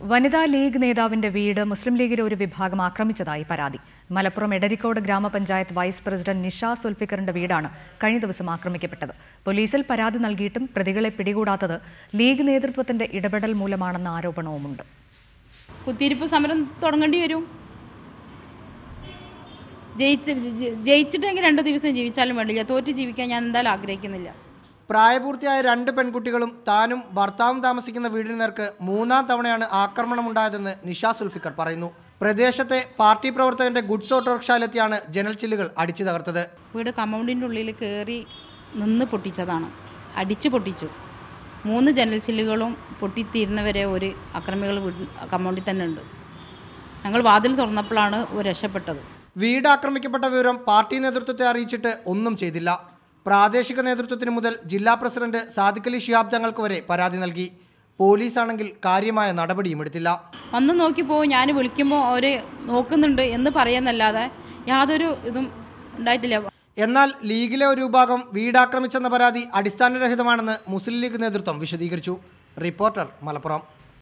വനിതാ ലീഗ് നേതാവിന്റെ വീട് മുസ്ലിം ലീഗിലെ ഒരു വിഭാഗം ആക്രമിച്ചതായി പരാതി. മലപ്പുറം എടരിക്കോട് ഗ്രാമപഞ്ചായത്ത് വൈസ് പ്രസിഡന്റ് നിഷ സുൽഫിക്കറിന്റെ വീടാണ് കഴിഞ്ഞ ദിവസം ആക്രമിക്കപ്പെട്ടത്. പോലീസിൽ പരാതി നൽകിയിട്ടും പ്രതികളെ പിടികൂടാത്തത് ലീഗ് നേതൃത്വത്തിന്റെ ഇടപെടൽ മൂലമാണെന്ന ആരോപണവുമുണ്ട്. കുത്തിയിരിപ്പ് സമരം തുടങ്ങേണ്ടി വരും. ജയിച്ച് ജയിച്ചിട്ടെങ്കിൽ രണ്ട് ദിവസം ജീവിച്ചാലും വേണ്ടില്ല. തോറ്റ് ജീവിക്കാൻ ഞാൻ എന്തായാലും ആഗ്രഹിക്കുന്നില്ല. പ്രായപൂർത്തിയായ രണ്ട് പെൺകുട്ടികളും താനും ഭർത്താവും താമസിക്കുന്ന വീടിന് നേർക്ക് മൂന്നാം തവണയാണ് ആക്രമണം ഉണ്ടായതെന്ന് നിഷ സുൽഫിക്കർ പറയുന്നു. പ്രദേശത്തെ പാർട്ടി പ്രവർത്തകന്റെ ഗുഡ്സ് ഓട്ടോറിക്ഷയിലെത്തിയാണ് ജനൽ ചില്ലുകൾ അടിച്ചു തകർത്തത്. വീട് കമ്പൗണ്ടിന്റെ ഉള്ളിൽ കയറി നിന്ന് പൊട്ടിച്ചതാണ്. അടിച്ചു പൊട്ടിച്ചു. മൂന്ന് ജനൽ ചില്ലുകളും പൊട്ടിത്തീരുന്നവരെ ഒരു അക്രമികൾ കമ്പൗണ്ടിൽ തന്നെ ഉണ്ട്. ഞങ്ങൾ വാതിൽ തുറന്നപ്പോഴാണ് രക്ഷപ്പെട്ടത്. വീട് ആക്രമിക്കപ്പെട്ട വിവരം പാർട്ടി നേതൃത്വത്തെ അറിയിച്ചിട്ട് ഒന്നും ചെയ്തില്ല. പ്രാദേശിക നേതൃത്വത്തിന് മുതൽ ജില്ലാ പ്രസിഡന്റ് സാദിഖലി ശിഹാബ് തങ്ങൾക്ക് വരെ പരാതി നൽകി. പോലീസാണെങ്കിൽ കാര്യമായ നടപടിയും എടുത്തില്ല. വന്ന് നോക്കിപ്പോൾ ഞാൻ വിളിക്കുമ്പോൾ അവർ നോക്കുന്നുണ്ട് എന്ന് പറയുന്നല്ലാതെ യാതൊരു ഇതും ഉണ്ടായിട്ടില്ല. എന്നാൽ ലീഗിലെ ഒരു വിഭാഗം വീടാക്രമിച്ചെന്ന പരാതി അടിസ്ഥാനരഹിതമാണെന്ന് മുസ്ലിം ലീഗ് നേതൃത്വം വിശദീകരിച്ചു. റിപ്പോർട്ടർ മലപ്പുറം.